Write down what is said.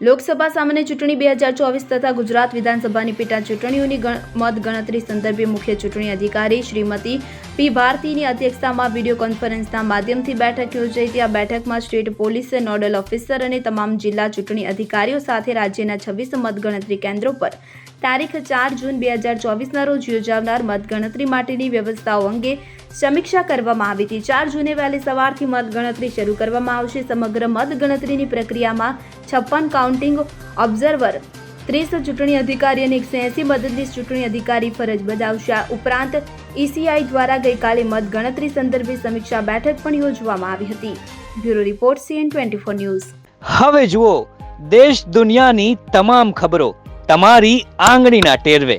લોકસભા સામાન્ય ચૂંટણી બે હજાર ચોવીસ તથા ગુજરાત વિધાનસભાની પેટા ચૂંટણીઓની ગણ- મત સંદર્ભે મુખ્ય ચૂંટણી અધિકારી શ્રીમતી પી ભારતીની અધ્યક્ષતામાં વીડિયો કોન્ફરન્સના માધ્યમથી બેઠક યોજાઈ હતી. આ બેઠકમાં સ્ટેટ પોલીસ, નોડલ ઓફિસર અને તમામ જિલ્લા ચૂંટણી અધિકારીઓ સાથે રાજ્યના છવ્વીસ મતગણતરી કેન્દ્રો પર તારીખ ચાર જૂન બે હજાર ચોવીસના રોજ યોજાનાર મતગણતરી માટેની વ્યવસ્થાઓ અંગે સમીક્ષા કરવામાં આવી હતી. ચાર જૂને વહેલી સવારથી મતગણતરી શરૂ કરવામાં આવશે. સમગ્ર મતગણતરીની પ્રક્રિયામાં છપ્પન કાઉન્ટિંગ ઓબ્ઝર્વર, ત્રીસ ચૂંટણી અધિકારી અને એકસો એંસી મદદનીશ ચૂંટણી અધિકારી ફરજ બજાવશે. આ ઉપરાંત ઈસીઆઈ દ્વારા ગઈકાલે મતગણતરી સંદર્ભે સમીક્ષા બેઠક પણ યોજવામાં આવી હતી. Bureau report CN twenty four news. હવે જુઓ, દેશ દુનિયાની તમામ ખબરો તમારી આંગળીના ટેરવે.